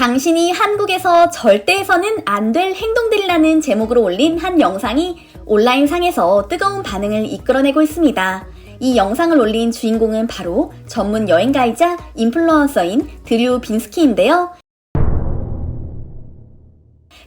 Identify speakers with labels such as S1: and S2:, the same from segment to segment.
S1: 당신이 한국에서 절대 해서는 안 될 행동들이라는 제목으로 올린 한 영상이 온라인 상에서 뜨거운 반응을 이끌어내고 있습니다. 이 영상을 올린 주인공은 바로 전문 여행가이자 인플루언서인 드류 빈스키인데요.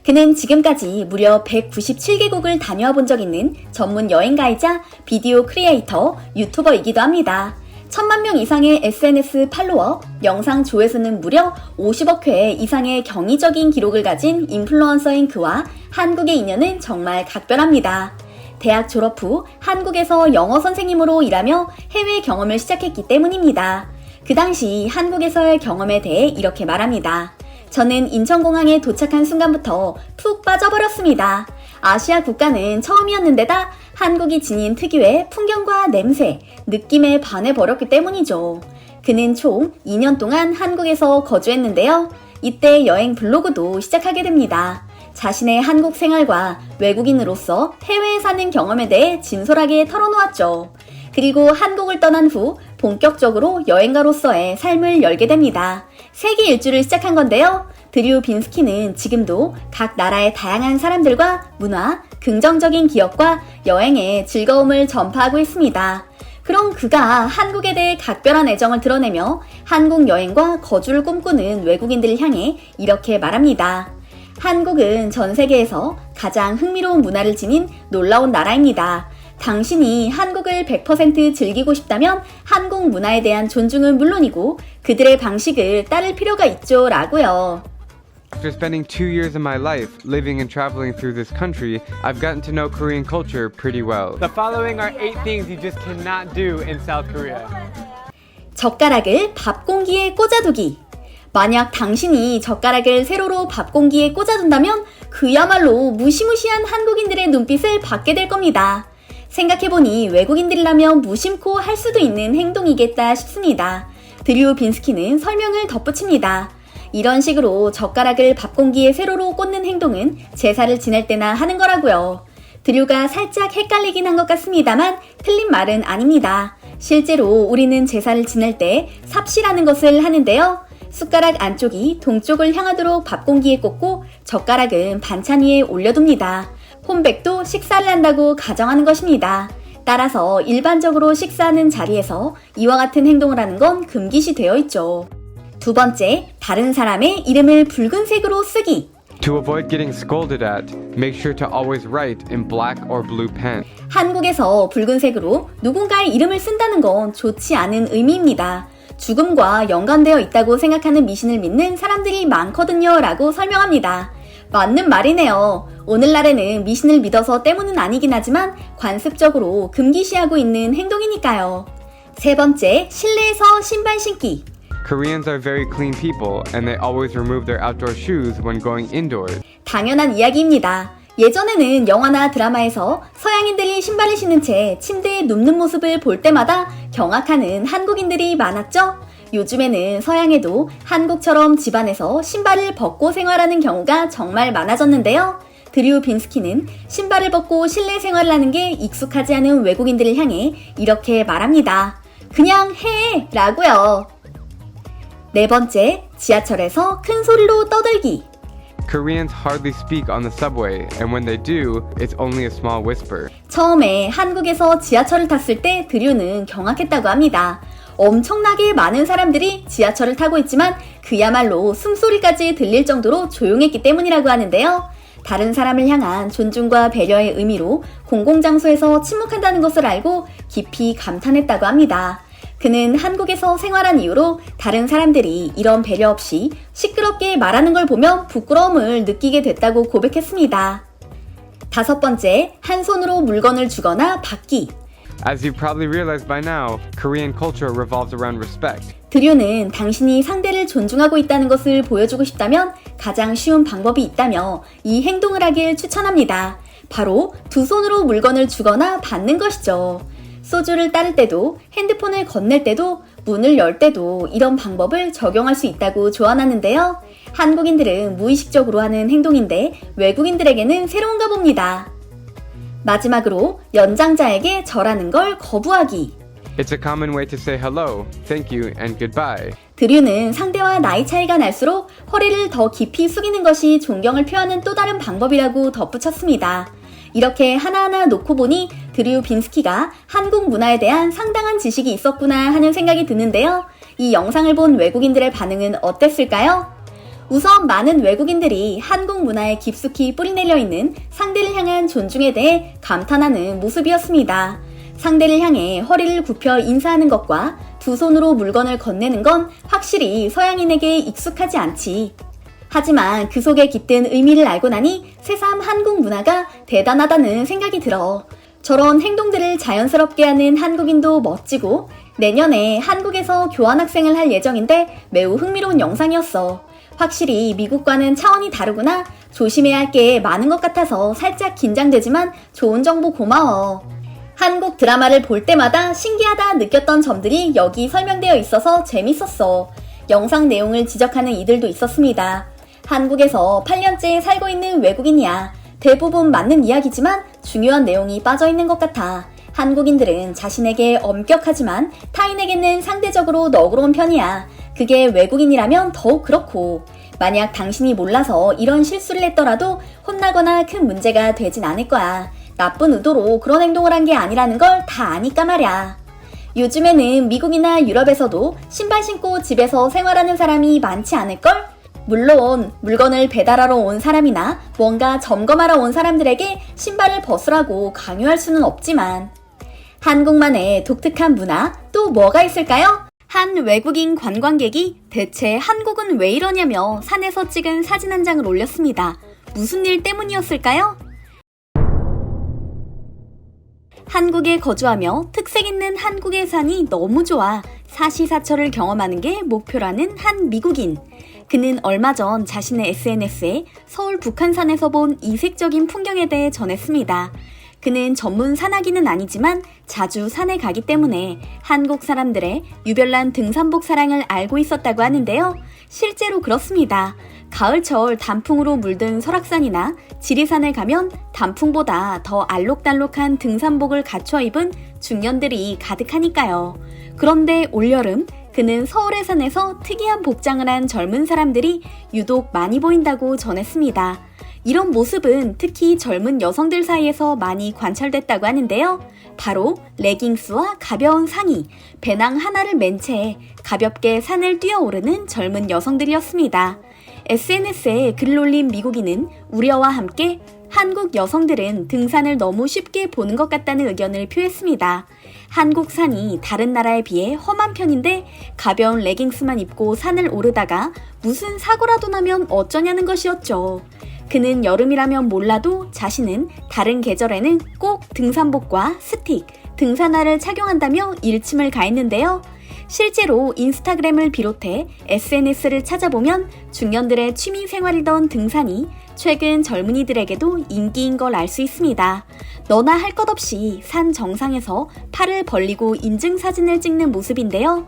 S1: 그는 지금까지 무려 197개국을 다녀와 본 적 있는 전문 여행가이자 비디오 크리에이터, 유튜버이기도 합니다. 천만 명 이상의 SNS 팔로워, 영상 조회수는 무려 50억 회 이상의 경이적인 기록을 가진 인플루언서인 그와 한국의 인연은 정말 각별합니다. 대학 졸업 후 한국에서 영어 선생님으로 일하며 해외 경험을 시작했기 때문입니다. 그 당시 한국에서의 경험에 대해 이렇게 말합니다. 저는 인천공항에 도착한 순간부터 푹 빠져버렸습니다. 아시아 국가는 처음이었는데다 한국이 지닌 특유의 풍경과 냄새, 느낌에 반해 버렸기 때문이죠. 그는 총 2년 동안 한국에서 거주했는데요. 이때 여행 블로그도 시작하게 됩니다. 자신의 한국 생활과 외국인으로서 해외에 사는 경험에 대해 진솔하게 털어놓았죠. 그리고 한국을 떠난 후 본격적으로 여행가로서의 삶을 열게 됩니다. 세계 일주를 시작한 건데요. 드류 빈스키는 지금도 각 나라의 다양한 사람들과 문화, 긍정적인 기억과 여행의 즐거움을 전파하고 있습니다. 그럼 그가 한국에 대해 각별한 애정을 드러내며 한국 여행과 거주를 꿈꾸는 외국인들을 향해 이렇게 말합니다. 한국은 전 세계에서 가장 흥미로운 문화를 지닌 놀라운 나라입니다. 당신이 한국을 100% 즐기고 싶다면 한국 문화에 대한 존중은 물론이고 그들의 방식을 따를 필요가 있죠 라고요.
S2: After spending two years of my life living and traveling through this country, I've gotten to know Korean culture pretty well.
S3: The following are eight things you just cannot do in South Korea.
S1: 젓가락을 밥 공기에 꽂아두기. 만약 당신이 젓가락을 세로로 밥 공기에 꽂아둔다면 그야말로 무시무시한 한국인들의 눈빛을 받게 될 겁니다. 생각해보니 외국인들이라면 무심코 할 수도 있는 행동이겠다 싶습니다. 드류 빈스키는 설명을 덧붙입니다. 이런 식으로 젓가락을 밥 공기에 세로로 꽂는 행동은 제사를 지낼 때나 하는 거라고요. 드류가 살짝 헷갈리긴 한 것 같습니다만 틀린 말은 아닙니다. 실제로 우리는 제사를 지낼 때 삽시라는 것을 하는데요. 숟가락 안쪽이 동쪽을 향하도록 밥 공기에 꽂고 젓가락은 반찬 위에 올려둡니다. 혼백도 식사를 한다고 가정하는 것입니다. 따라서 일반적으로 식사하는 자리에서 이와 같은 행동을 하는 건 금기시 되어 있죠. 두 번째, 다른 사람의 이름을 붉은색으로 쓰기.
S2: To avoid getting scolded at, make sure to always write in black or blue pen.
S1: 한국에서 붉은색으로 누군가의 이름을 쓴다는 건 좋지 않은 의미입니다. 죽음과 연관되어 있다고 생각하는 미신을 믿는 사람들이 많거든요. 라고 설명합니다. 맞는 말이네요. 오늘날에는 미신을 믿어서 때문은 아니긴 하지만 관습적으로 금기시하고 있는 행동이니까요. 세 번째, 실내에서 신발 신기.
S2: Koreans are very clean people and they always remove their outdoor shoes when going indoors.
S1: 당연한 이야기입니다. 예전에는 영화나 드라마에서 서양인들이 신발을 신은 채 침대에 눕는 모습을 볼 때마다 경악하는 한국인들이 많았죠? 요즘에는 서양에도 한국처럼 집안에서 신발을 벗고 생활하는 경우가 정말 많아졌는데요. 드류 빈스키는 신발을 벗고 실내 생활을 하는 게 익숙하지 않은 외국인들을 향해 이렇게 말합니다. 그냥 해! 라고요. 네 번째, 지하철에서 큰 소리로 떠들기.
S2: Koreans hardly speak on the subway, and when they do, it's only a small whisper.
S1: 처음에 한국에서 지하철을 탔을 때 드류는 경악했다고 합니다. 엄청나게 많은 사람들이 지하철을 타고 있지만 그야말로 숨소리까지 들릴 정도로 조용했기 때문이라고 하는데요. 다른 사람을 향한 존중과 배려의 의미로 공공장소에서 침묵한다는 것을 알고 깊이 감탄했다고 합니다. 그는 한국에서 생활한 이후로 다른 사람들이 이런 배려 없이 시끄럽게 말하는 걸 보면 부끄러움을 느끼게 됐다고 고백했습니다. 다섯 번째, 한 손으로 물건을 주거나 받기.
S2: As you probably realized by now, Korean culture revolves around respect.
S1: 드류는 당신이 상대를 존중하고 있다는 것을 보여주고 싶다면 가장 쉬운 방법이 있다며 이 행동을 하길 추천합니다. 바로 두 손으로 물건을 주거나 받는 것이죠. 소주를 따를 때도 핸드폰을 건넬 때도 문을 열 때도 이런 방법을 적용할 수 있다고 조언하는데요. 한국인들은 무의식적으로 하는 행동인데 외국인들에게는 새로운가 봅니다. 마지막으로 연장자에게 절하는 걸 거부하기.
S2: It's a common way to say hello, thank you, and goodbye.
S1: 드류는 상대와 나이 차이가 날수록 허리를 더 깊이 숙이는 것이 존경을 표하는 또 다른 방법이라고 덧붙였습니다. 이렇게 하나하나 놓고 보니 드류 빈스키가 한국 문화에 대한 상당한 지식이 있었구나 하는 생각이 드는데요. 이 영상을 본 외국인들의 반응은 어땠을까요? 우선 많은 외국인들이 한국 문화에 깊숙이 뿌리내려 있는 상대를 향한 존중에 대해 감탄하는 모습이었습니다. 상대를 향해 허리를 굽혀 인사하는 것과 두 손으로 물건을 건네는 건 확실히 서양인에게 익숙하지 않지. 하지만 그 속에 깃든 의미를 알고 나니 새삼 한국 문화가 대단하다는 생각이 들어. 저런 행동들을 자연스럽게 하는 한국인도 멋지고 내년에 한국에서 교환학생을 할 예정인데 매우 흥미로운 영상이었어. 확실히 미국과는 차원이 다르구나. 조심해야 할 게 많은 것 같아서 살짝 긴장되지만 좋은 정보 고마워. 한국 드라마를 볼 때마다 신기하다 느꼈던 점들이 여기 설명되어 있어서 재밌었어. 영상 내용을 지적하는 이들도 있었습니다. 한국에서 8년째 살고 있는 외국인이야. 대부분 맞는 이야기지만 중요한 내용이 빠져 있는 것 같아. 한국인들은 자신에게 엄격하지만 타인에게는 상대적으로 너그러운 편이야. 그게 외국인이라면 더욱 그렇고. 만약 당신이 몰라서 이런 실수를 했더라도 혼나거나 큰 문제가 되진 않을 거야. 나쁜 의도로 그런 행동을 한 게 아니라는 걸 다 아니까 말야. 요즘에는 미국이나 유럽에서도 신발 신고 집에서 생활하는 사람이 많지 않을걸? 물론 물건을 배달하러 온 사람이나 뭔가 점검하러 온 사람들에게 신발을 벗으라고 강요할 수는 없지만 한국만의 독특한 문화 또 뭐가 있을까요? 한 외국인 관광객이 대체 한국은 왜 이러냐며 산에서 찍은 사진 한 장을 올렸습니다. 무슨 일 때문이었을까요? 한국에 거주하며 특색 있는 한국의 산이 너무 좋아 사시사철을 경험하는 게 목표라는 한 미국인. 그는 얼마 전 자신의 SNS에 서울 북한산에서 본 이색적인 풍경에 대해 전했습니다. 그는 전문 산악인은 아니지만 자주 산에 가기 때문에 한국 사람들의 유별난 등산복 사랑을 알고 있었다고 하는데요. 실제로 그렇습니다. 가을철 단풍으로 물든 설악산이나 지리산을 가면 단풍보다 더 알록달록한 등산복을 갖춰 입은 중년들이 가득하니까요. 그런데 올여름 그는 서울의 산에서 특이한 복장을 한 젊은 사람들이 유독 많이 보인다고 전했습니다. 이런 모습은 특히 젊은 여성들 사이에서 많이 관찰됐다고 하는데요. 바로 레깅스와 가벼운 상의, 배낭 하나를 맨 채 가볍게 산을 뛰어오르는 젊은 여성들이었습니다. SNS에 글을 올린 미국인은 우려와 함께 한국 여성들은 등산을 너무 쉽게 보는 것 같다는 의견을 표했습니다. 한국 산이 다른 나라에 비해 험한 편인데 가벼운 레깅스만 입고 산을 오르다가 무슨 사고라도 나면 어쩌냐는 것이었죠. 그는 여름이라면 몰라도 자신은 다른 계절에는 꼭 등산복과 스틱, 등산화를 착용한다며 일침을 가했는데요. 실제로 인스타그램을 비롯해 SNS를 찾아보면 중년들의 취미 생활이던 등산이 최근 젊은이들에게도 인기인 걸 알 수 있습니다. 너나 할 것 없이 산 정상에서 팔을 벌리고 인증 사진을 찍는 모습인데요.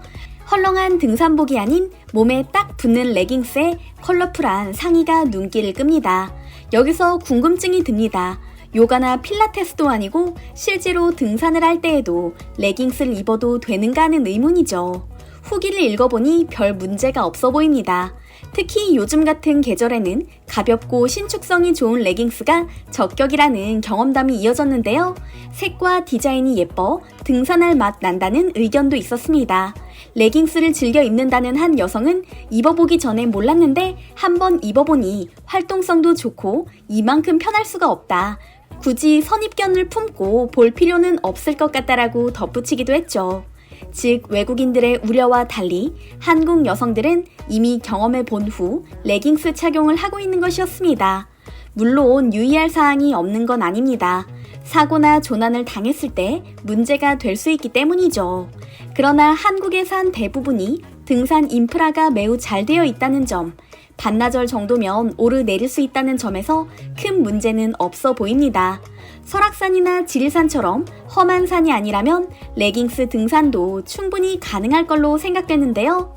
S1: 헐렁한 등산복이 아닌 몸에 딱 붙는 레깅스에 컬러풀한 상의가 눈길을 끕니다. 여기서 궁금증이 듭니다. 요가나 필라테스도 아니고 실제로 등산을 할 때에도 레깅스를 입어도 되는가 하는 의문이죠. 후기를 읽어보니 별 문제가 없어 보입니다. 특히 요즘 같은 계절에는 가볍고 신축성이 좋은 레깅스가 적격이라는 경험담이 이어졌는데요. 색과 디자인이 예뻐 등산할 맛 난다는 의견도 있었습니다. 레깅스를 즐겨 입는다는 한 여성은 입어보기 전에 몰랐는데 한번 입어보니 활동성도 좋고 이만큼 편할 수가 없다. 굳이 선입견을 품고 볼 필요는 없을 것 같다라고 덧붙이기도 했죠. 즉, 외국인들의 우려와 달리 한국 여성들은 이미 경험해 본 후 레깅스 착용을 하고 있는 것이었습니다. 물론 유의할 사항이 없는 건 아닙니다. 사고나 조난을 당했을 때 문제가 될 수 있기 때문이죠. 그러나 한국에 산 대부분이 등산 인프라가 매우 잘 되어 있다는 점, 반나절 정도면 오르내릴 수 있다는 점에서 큰 문제는 없어 보입니다. 설악산이나 지리산처럼 험한 산이 아니라면 레깅스 등산도 충분히 가능할 걸로 생각되는데요.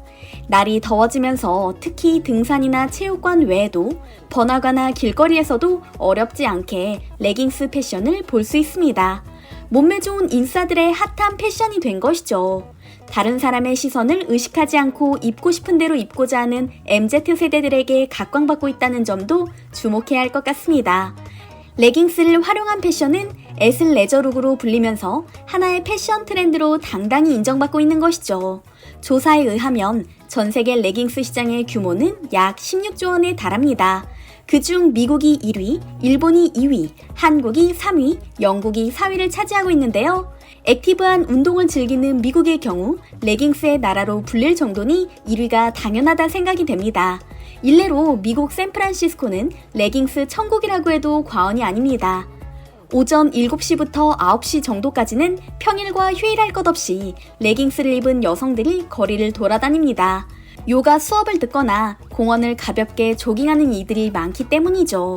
S1: 날이 더워지면서 특히 등산이나 체육관 외에도 번화가나 길거리에서도 어렵지 않게 레깅스 패션을 볼 수 있습니다. 몸매 좋은 인싸들의 핫한 패션이 된 것이죠. 다른 사람의 시선을 의식하지 않고 입고 싶은 대로 입고자 하는 MZ 세대들에게 각광받고 있다는 점도 주목해야 할 것 같습니다. 레깅스를 활용한 패션은 애슬 레저룩으로 불리면서 하나의 패션 트렌드로 당당히 인정받고 있는 것이죠. 조사에 의하면 전 세계 레깅스 시장의 규모는 약 16조 원에 달합니다. 그중 미국이 1위, 일본이 2위, 한국이 3위, 영국이 4위를 차지하고 있는데요. 액티브한 운동을 즐기는 미국의 경우 레깅스의 나라로 불릴 정도니 1위가 당연하다 생각이 됩니다. 일례로 미국 샌프란시스코는 레깅스 천국이라고 해도 과언이 아닙니다. 오전 7시부터 9시 정도까지는 평일과 휴일할 것 없이 레깅스를 입은 여성들이 거리를 돌아다닙니다. 요가 수업을 듣거나 공원을 가볍게 조깅하는 이들이 많기 때문이죠.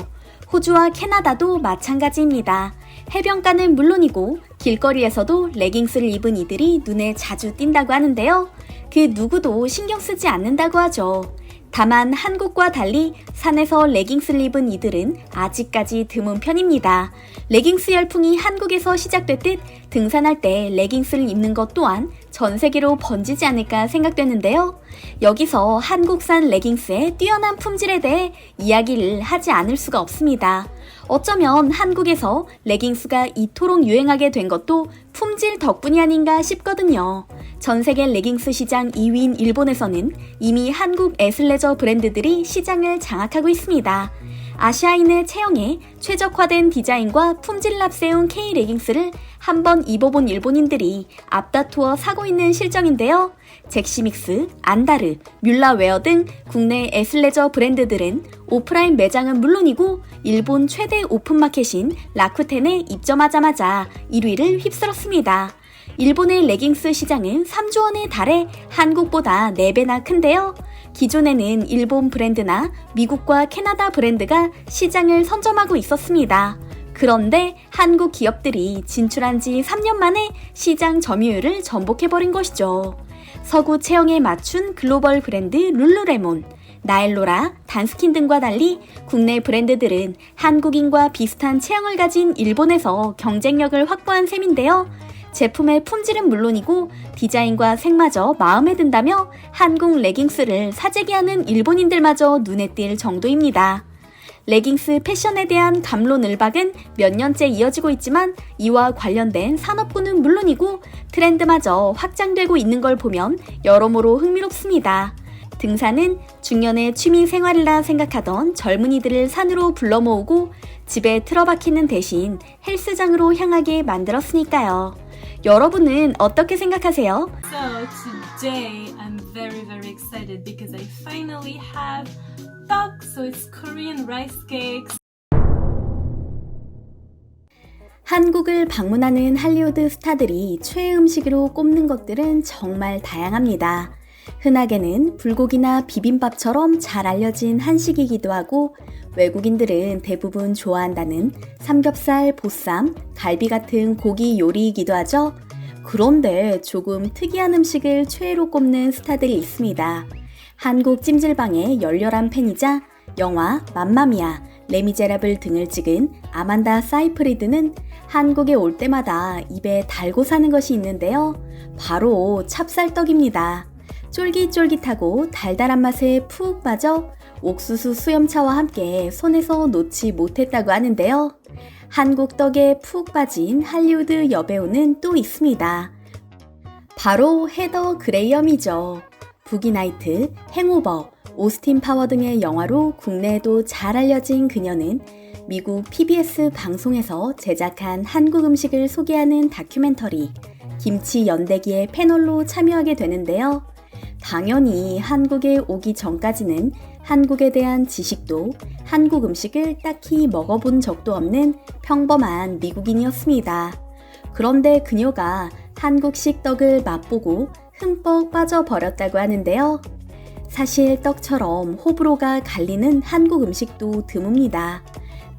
S1: 호주와 캐나다도 마찬가지입니다. 해변가는 물론이고 길거리에서도 레깅스를 입은 이들이 눈에 자주 띈다고 하는데요. 그 누구도 신경 쓰지 않는다고 하죠. 다만 한국과 달리 산에서 레깅스를 입은 이들은 아직까지 드문 편입니다. 레깅스 열풍이 한국에서 시작됐듯 등산할 때 레깅스를 입는 것 또한 전 세계로 번지지 않을까 생각되는데요. 여기서 한국산 레깅스의 뛰어난 품질에 대해 이야기를 하지 않을 수가 없습니다. 어쩌면 한국에서 레깅스가 이토록 유행하게 된 것도 품질 덕분이 아닌가 싶거든요. 전 세계 레깅스 시장 2위인 일본에서는 이미 한국 애슬레저 브랜드들이 시장을 장악하고 있습니다. 아시아인의 체형에 최적화된 디자인과 품질을 앞세운 K 레깅스를 한번 입어본 일본인들이 앞다투어 사고 있는 실정인데요. 잭시믹스, 안다르, 뮬라웨어 등 국내 애슬레저 브랜드들은 오프라인 매장은 물론이고 일본 최대 오픈마켓인 라쿠텐에 입점하자마자 1위를 휩쓸었습니다. 일본의 레깅스 시장은 3조 원에 달해 한국보다 4배나 큰데요. 기존에는 일본 브랜드나 미국과 캐나다 브랜드가 시장을 선점하고 있었습니다. 그런데 한국 기업들이 진출한 지 3년 만에 시장 점유율을 전복해버린 것이죠. 서구 체형에 맞춘 글로벌 브랜드 룰루레몬, 나엘로라, 단스킨 등과 달리 국내 브랜드들은 한국인과 비슷한 체형을 가진 일본에서 경쟁력을 확보한 셈인데요. 제품의 품질은 물론이고 디자인과 색마저 마음에 든다며 한국 레깅스를 사재기하는 일본인들마저 눈에 띌 정도입니다. 레깅스 패션에 대한 감론을박은 몇 년째 이어지고 있지만 이와 관련된 산업군은 물론이고 트렌드마저 확장되고 있는 걸 보면 여러모로 흥미롭습니다. 등산은 중년의 취미 생활이라 생각하던 젊은이들을 산으로 불러 모으고 집에 틀어박히는 대신 헬스장으로 향하게 만들었으니까요. 여러분은 어떻게 생각하세요?
S4: So today I'm very very excited because I finally have tteok, so it's Korean rice cakes.
S1: 한국을 방문하는 할리우드 스타들이 최애 음식으로 꼽는 것들은 정말 다양합니다. 흔하게는 불고기나 비빔밥처럼 잘 알려진 한식이기도 하고 외국인들은 대부분 좋아한다는 삼겹살, 보쌈, 갈비 같은 고기 요리이기도 하죠. 그런데 조금 특이한 음식을 최애로 꼽는 스타들이 있습니다. 한국 찜질방의 열렬한 팬이자 영화 맘마미아, 레미제라블 등을 찍은 아만다 사이프리드는 한국에 올 때마다 입에 달고 사는 것이 있는데요. 바로 찹쌀떡입니다. 쫄깃쫄깃하고 달달한 맛에 푹 빠져 옥수수 수염차와 함께 손에서 놓지 못했다고 하는데요. 한국 떡에 푹 빠진 할리우드 여배우는 또 있습니다. 바로 헤더 그레이엄이죠. 부기나이트, 행오버, 오스틴 파워 등의 영화로 국내에도 잘 알려진 그녀는 미국 PBS 방송에서 제작한 한국 음식을 소개하는 다큐멘터리 김치 연대기의 패널로 참여하게 되는데요. 당연히 한국에 오기 전까지는 한국에 대한 지식도 한국 음식을 딱히 먹어본 적도 없는 평범한 미국인이었습니다. 그런데 그녀가 한국식 떡을 맛보고 흠뻑 빠져버렸다고 하는데요. 사실 떡처럼 호불호가 갈리는 한국 음식도 드뭅니다.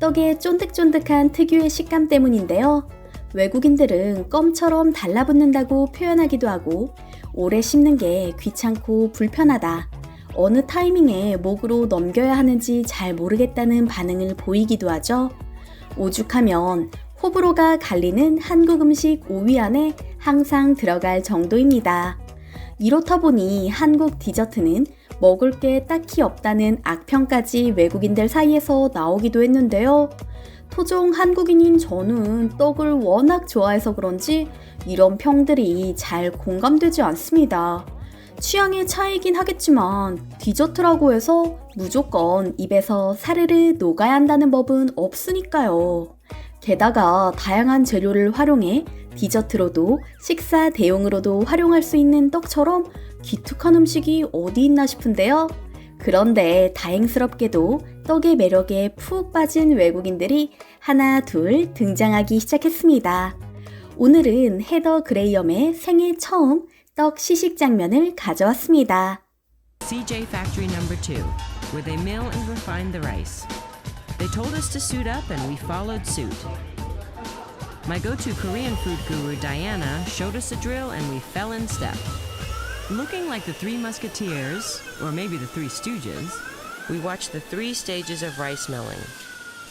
S1: 떡의 쫀득쫀득한 특유의 식감 때문인데요. 외국인들은 껌처럼 달라붙는다고 표현하기도 하고 오래 씹는 게 귀찮고 불편하다. 어느 타이밍에 목으로 넘겨야 하는지 잘 모르겠다는 반응을 보이기도 하죠. 오죽하면 호불호가 갈리는 한국 음식 5위 안에 항상 들어갈 정도입니다. 이렇다 보니 한국 디저트는 먹을 게 딱히 없다는 악평까지 외국인들 사이에서 나오기도 했는데요. 토종 한국인인 저는 떡을 워낙 좋아해서 그런지 이런 평들이 잘 공감되지 않습니다. 취향의 차이긴 하겠지만 디저트라고 해서 무조건 입에서 사르르 녹아야 한다는 법은 없으니까요. 게다가 다양한 재료를 활용해 디저트로도 식사 대용으로도 활용할 수 있는 떡처럼 기특한 음식이 어디 있나 싶은데요. 그런데 다행스럽게도 떡의 매력에 푹 빠진 외국인들이 하나 둘 등장하기 시작했습니다. 오늘은 헤더 그레이엄의 생애 처음 떡 시식 장면을 가져왔습니다.
S5: CJ Factory Number 2, where they mill and refine the rice. They told us to suit up, and we followed suit. My go to Korean food guru, Diana, showed us a drill, and we fell in step. Looking like the Three Musketeers, or maybe the Three Stooges, we watched the three stages of rice milling,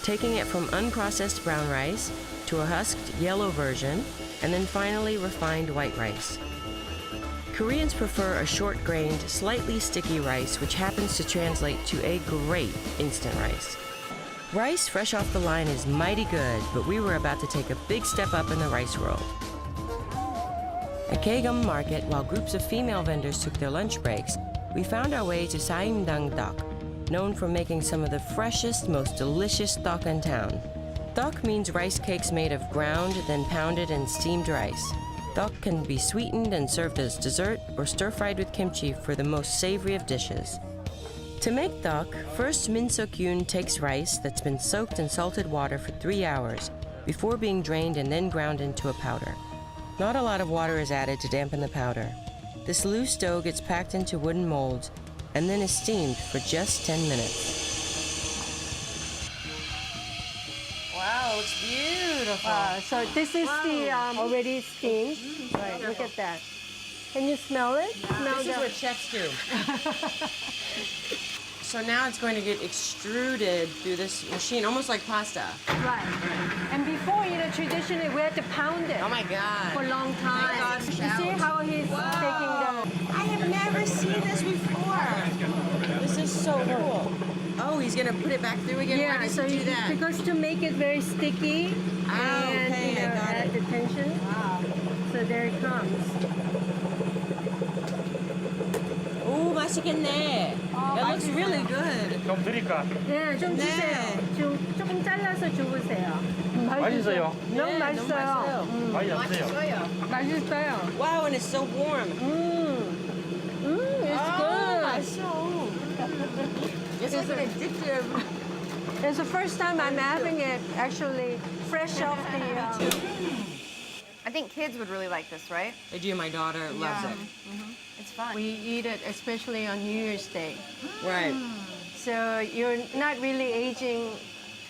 S5: taking it from unprocessed brown rice to a husked yellow version, and then finally refined white rice. Koreans prefer a short grained, slightly sticky rice, which happens to translate to a great instant rice. Rice fresh off the line is mighty good, but we were about to take a big step up in the rice world. At Kagum Market, while groups of female vendors took their lunch breaks, we found our way to Saimdang Dak, known for making some of the freshest, most delicious dak in town. Dak means rice cakes made of ground, then pounded and steamed rice. Dak can be sweetened and served as dessert or stir fried with kimchi for the most savory of dishes. To make dak, first Min Suk Yoon takes rice that's been soaked in salted water for three hours before being drained and then ground into a powder. Not a lot of water is added to dampen the powder. This loose dough gets packed into wooden molds and then is steamed for just 10 minutes.
S6: Wow, it's beautiful.
S7: Uh, so this is the um, already steamed. Right, look at that. Can you smell it? Smell
S6: This is
S7: the-
S6: what chefs do. so now it's going to get extruded through this machine, almost like pasta.
S7: right. And before, you know, traditionally we had to pound it
S6: Oh my god.
S7: for a long time.
S6: God.
S7: You see how he's taking the.
S6: I have never seen this before. This is so cool. Oh, he's gonna put it back through again. Why
S7: Yeah,
S6: does
S7: so
S6: he do
S7: you-
S6: that?
S7: because to make it very sticky
S6: Oh,
S7: and
S6: okay,
S7: you know,
S6: I got
S7: add
S6: it.
S7: the tension. Wow. So there it comes.
S6: Oh, 맛있겠네. That looks really good.
S8: 좀 드릴까?
S7: 네, 좀
S6: 네.
S7: 주세요. 좀 조금 잘라서 주세요.
S8: 맛있어요?
S7: 너무
S6: 네, 너무
S7: 맛있어요.
S6: 맛있어요.
S7: 음,
S8: 많이 안 돼요.
S7: 맛있어요.
S6: Wow, and it's so warm.
S7: 음, 음, it's
S6: Oh,
S7: good.
S6: 맛있어. It's like an addictive.
S7: It's the first time I'm having it actually fresh off the. Uh,
S9: I think kids would really like this, right?
S6: I do. My daughter loves it.
S9: It's fun.
S7: we eat it especially on New Year's Day.
S6: Right. Hmm.
S7: So you're not really aging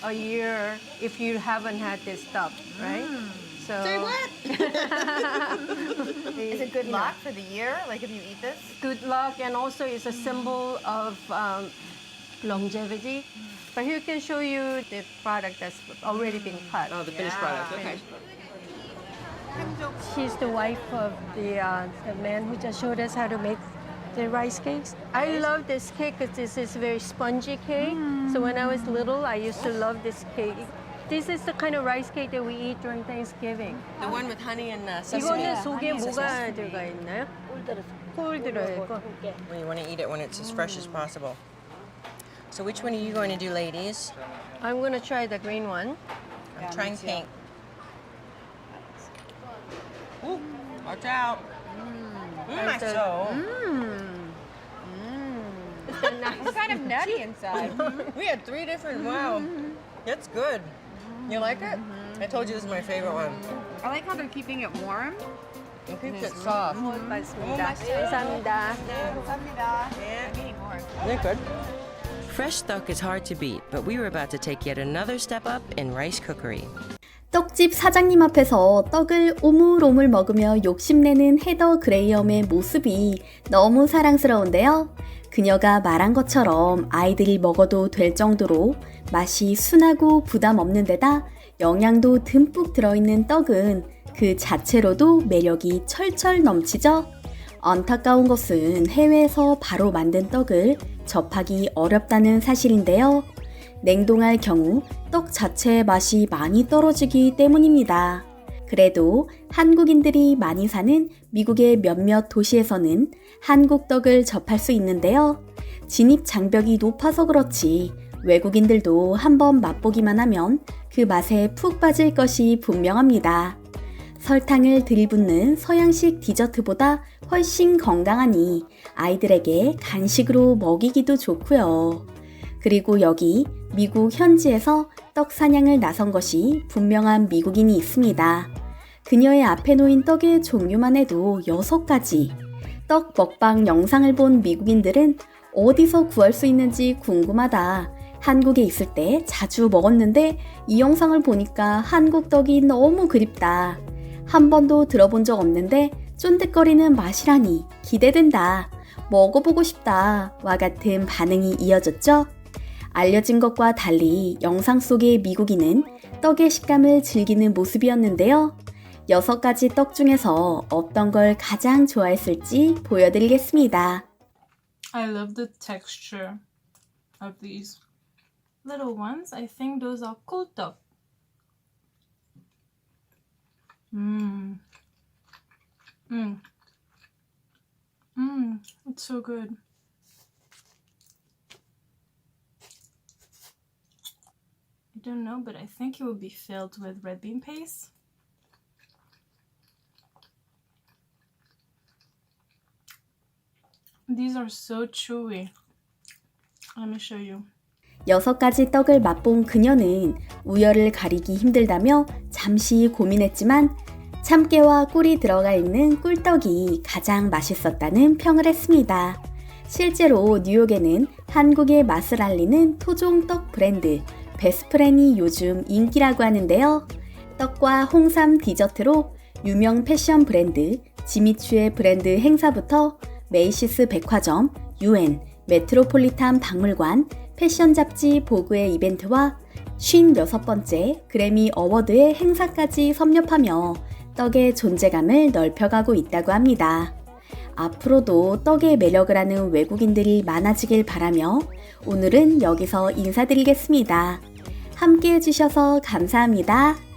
S7: a year if you haven't had this stuff, right? Hmm. So.
S9: Say what? Is it good luck for the year? Like if you eat this?
S7: Good luck, and also it's a symbol of um, longevity. Hmm. But here can show you the product that's already been cut.
S6: Oh, the finished product. Okay.
S7: She's the wife of the, uh, the man who just showed us how to make the rice cakes. I love this cake because this is very spongy cake. So when I was little, I used to love this cake. This is the kind of rice cake that we eat during Thanksgiving.
S6: The one with honey and uh, sesame.
S7: 이거는 속에 뭐가 들어가 있나요? 꿀 들어있고.
S6: Well, you want to eat it when it's as fresh as possible. So which one are you going to do, ladies?
S7: I'm gonna try the green one.
S6: I'm trying pink. Ooh, watch out. Mm, Mm, nice. We're
S9: mm. kind of nutty inside.
S6: we had three different. Mm-hmm. Wow, that's good. You like it? Mm-hmm. I told you this is my favorite one.
S9: I like how they're keeping it warm.
S6: It keeps mm-hmm. it soft.
S7: Mm. Samida. Oh,
S6: they're good.
S5: Fresh stuck is hard to beat, but we were about to take yet another step up in rice cookery.
S1: 떡집 사장님 앞에서 떡을 오물오물 먹으며 욕심내는 헤더 그레이엄의 모습이 너무 사랑스러운데요. 그녀가 말한 것처럼 아이들이 먹어도 될 정도로 맛이 순하고 부담 없는 데다 영양도 듬뿍 들어있는 떡은 그 자체로도 매력이 철철 넘치죠. 안타까운 것은 해외에서 바로 만든 떡을 접하기 어렵다는 사실인데요. 냉동할 경우 떡 자체의 맛이 많이 떨어지기 때문입니다. 그래도 한국인들이 많이 사는 미국의 몇몇 도시에서는 한국 떡을 접할 수 있는데요. 진입 장벽이 높아서 그렇지 외국인들도 한번 맛보기만 하면 그 맛에 푹 빠질 것이 분명합니다. 설탕을 들이붓는 서양식 디저트보다 훨씬 건강하니 아이들에게 간식으로 먹이기도 좋고요. 그리고 여기 미국 현지에서 떡 사냥을 나선 것이 분명한 미국인이 있습니다. 그녀의 앞에 놓인 떡의 종류만 해도 6가지. 떡 먹방 영상을 본 미국인들은 어디서 구할 수 있는지 궁금하다. 한국에 있을 때 자주 먹었는데 이 영상을 보니까 한국 떡이 너무 그립다. 한 번도 들어본 적 없는데 쫀득거리는 맛이라니 기대된다. 먹어보고 싶다. 와 같은 반응이 이어졌죠? 알려진 것과 달리 영상 속의 미국인은 떡의 식감을 즐기는 모습이었는데요. 여섯 가지 떡 중에서 어떤 걸 가장 좋아했을지 보여드리겠습니다.
S4: I love the texture of these little ones. I think those are kultok. Mmm. Mmm. Mmm. It's so good. I don't know, but I think it would be filled with red bean paste. These are so chewy. Let me show you.
S1: 여섯 가지 떡을 맛본 그녀는 우열을 가리기 힘들다며 잠시 고민했지만 참깨와 꿀이 들어가 있는 꿀떡이 가장 맛있었다는 평을 했습니다. 실제로 뉴욕에는 한국의 맛을 알리는 토종 떡 브랜드 베스프렌이 요즘 인기라고 하는데요. 떡과 홍삼 디저트로 유명 패션 브랜드 지미추의 브랜드 행사부터 메이시스 백화점, UN, 메트로폴리탄 박물관, 패션 잡지 보그의 이벤트와 56번째 그래미 어워드의 행사까지 섭렵하며 떡의 존재감을 넓혀가고 있다고 합니다. 앞으로도 떡의 매력을 아는 외국인들이 많아지길 바라며 오늘은 여기서 인사드리겠습니다. 함께 해주셔서 감사합니다.